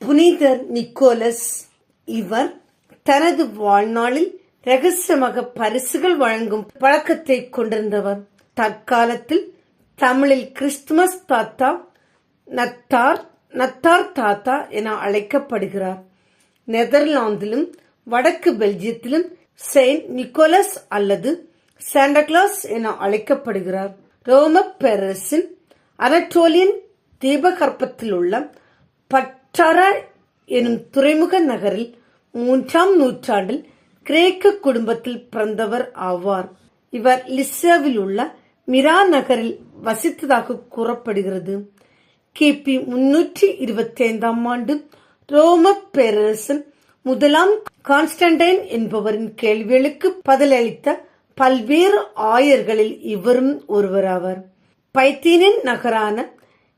புனிதர் நிக்கோலஸ் இவர் தனது வாழ்நாளில் ரகசியமாக பரிசுகள் வழங்கும் பழக்கத்தை கொண்டிருந்தவர். தற்காலத்தில் தமிழில் கிறிஸ்துமஸ் தாத்தா நத்தார் நத்தார் தாத்தா என அழைக்கப்படுகிறார். நெதர்லாந்திலும் வடக்கு பெல்ஜியத்திலும் செயின்ட் நிக்கோலஸ் அல்லது சாண்டகிளாஸ் என அழைக்கப்படுகிறார். ரோம பெரஸின் அனட்டோலியன் தீபகற்பத்தில் உள்ள பட்டர எனும் துறைமுக நகரில் மூன்றாம் நூற்றாண்டில் கிரேக்க குடும்பத்தில் பிறந்தவர் ஆவார். இவர் லிஸ்ஸாவில் உள்ள மிரா நகரில் வசித்ததாக கூறப்படுகிறது. கிபி முன்னூற்றி இருபத்தி ஐந்தாம் ஆண்டு ரோம பேரரசன் முதலாம் கான்ஸ்டன்டைன் என்பவரின் கேள்விகளுக்கு பதிலளித்த பல்வேறு ஆயர்களில் இவரும் ஒருவராவர். பைத்தீனின் நகரான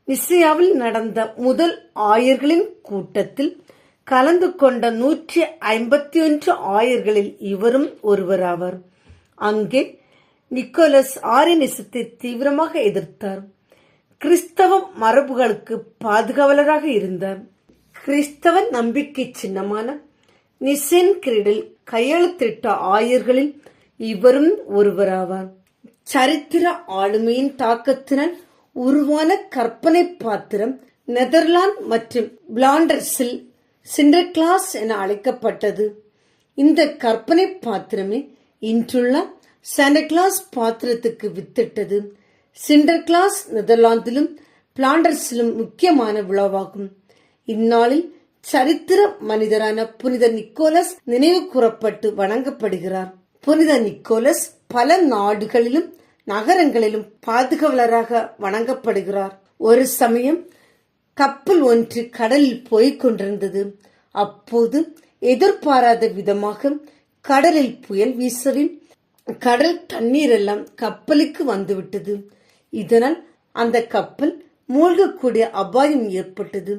நிசியாவில் நடந்த முதல் ஆயர்களின் கூட்டத்தில் கலந்து கொண்ட நூற்றி ஐம்பத்தி ஒன்று ஆயர்களில் இவரும் ஒருவராவார். அங்கே நிக்கோலஸ் ஆரியனிசத்தை தீவிரமாக எதிர்த்தார். கிறிஸ்தவ மரபுகளுக்கு பாதுகாவலராக இருந்தார். கிறிஸ்தவ நம்பிக்கை சின்னமான நிசேன் கிரீடில் கையெழுத்திட்ட ஆயர்களில் இவரும் ஒருவராவார். சரித்திர ஆளுமையின் தாக்கத்தினால் உருவான கற்பனை பாத்திரம் நெதர்லாந்து மற்றும் பிளாண்டர்ஸில் சிண்டர்கிளாஸ் என அழைக்கப்பட்டது. இந்த கற்பனை பாத்திரமே இன்றுள்ள சாண்டக்ளாஸ் பாத்திரத்துக்கு வித்திட்டது. சிண்டர்கிளாஸ் நெதர்லாந்திலும் பிளாண்டர்ஸிலும் முக்கியமான விழாவாகும். இந்நாளில் சரித்திர மனிதரான புனித நிக்கோலஸ் நினைவு கூறப்பட்டு வணங்கப்படுகிறார். புனித நிக்கோலஸ் பல நாடுகளிலும் நகரங்களிலும் பாதுகாவலராக வணங்கப்படுகிறார். ஒரு சமயம் கப்பல் ஒன்று கடலில் போய்க் கொண்டிருந்தது. அப்போது எதிர்பாராத விதமாக கடலில் புயல் வீசவே கடல் தண்ணீர் எல்லாம் கப்பலுக்கு வந்துவிட்டது. இதனால் அந்த கப்பல் மூழ்கக்கூடிய அபாயம் ஏற்பட்டது.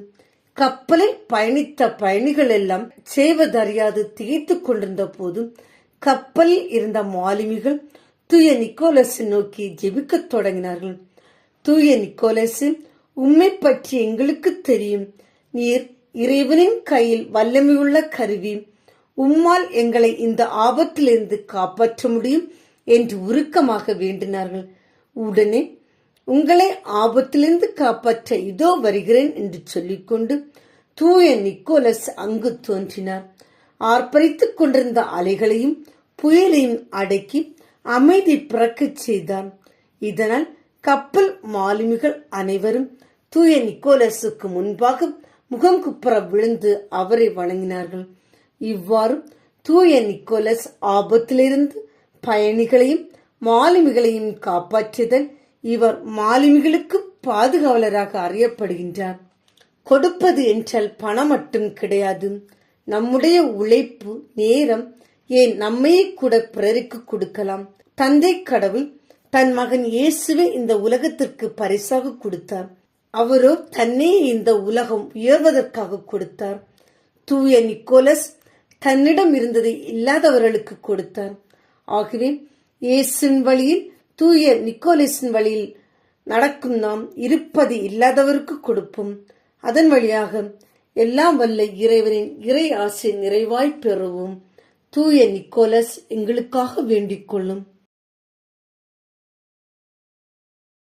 கப்பலில் பயணித்த பயணிகள் எல்லாம் செய்வதறியாது திகைத்துக் கொண்டிருந்த போது கப்பலில் இருந்த மாலுமிகள் தூய நிக்கோலஸை நோக்கி ஜெபிக்கத் தொடங்கினார்கள். தூய நிக்கோலஸு உம்மை பற்றி எங்களுக்கு தெரியும். நீர் இறைவனின் கையில் வல்லமையுள்ள கருவி. உம்மால் எங்களை இந்த ஆபத்திலிருந்து காப்பாற்ற முடியும் என்று உருக்கமாக வேண்டினார்கள். உடனே உங்களை ஆபத்திலிருந்து காப்பாற்ற இதோ வருகிறேன் என்று சொல்லிக்கொண்டு தூய நிக்கோலஸ் அங்கு தோன்றினார். ஆர்ப்பரித்துக் கொண்டிருந்த அலைகளையும் புயலையும் அடக்கி அமைதி பிறக்கச் செய்தார் இதனால் கப்பல் மாலுமிகள் அனைவரும் தூய நிக்கோலஸுக்கு முன்பாக முகம் குப்புற விழுந்து அவரை வணங்கினார்கள். இவ்வாறு தூய நிக்கோலஸ் ஆபத்திலிருந்து பயணிகளையும் மாலுமிகளையும் காப்பாற்றியதன் இவர் மாலுமிகளுக்கு பாதுகாவலராக அறியப்படுகின்றார். கொடுப்பது என்றால் பணம் மட்டும் கிடையாது. நம்முடைய உழைப்பு நேரம் ஏன் நம்மையே கூட பிறருக்கு கொடுக்கலாம்? தந்தை கடவுள் தன் மகன் இயேசுவை இந்த உலகத்திற்கு பரிசாக கொடுத்தார். அவரோ தன்னே இந்த உலகம் உயர்வதற்காக கொடுத்தார். தூய நிக்கோலஸ் தன்னிடம் இருந்ததை இல்லாதவர்களுக்கு கொடுத்தார். ஆகவே இயேசுவின் வழியில் தூய நிக்கோலஸின் வழியில் நடக்கும் நாம் இருப்பது இல்லாதவருக்கு கொடுப்போம். அதன் வழியாக எல்லாம் வல்ல இறைவனின் இறை ஆசை நிறைவாய் பெறவும் தூய நிக்கோலஸ் எங்களுக்காக வேண்டிக் கொள்ளும்.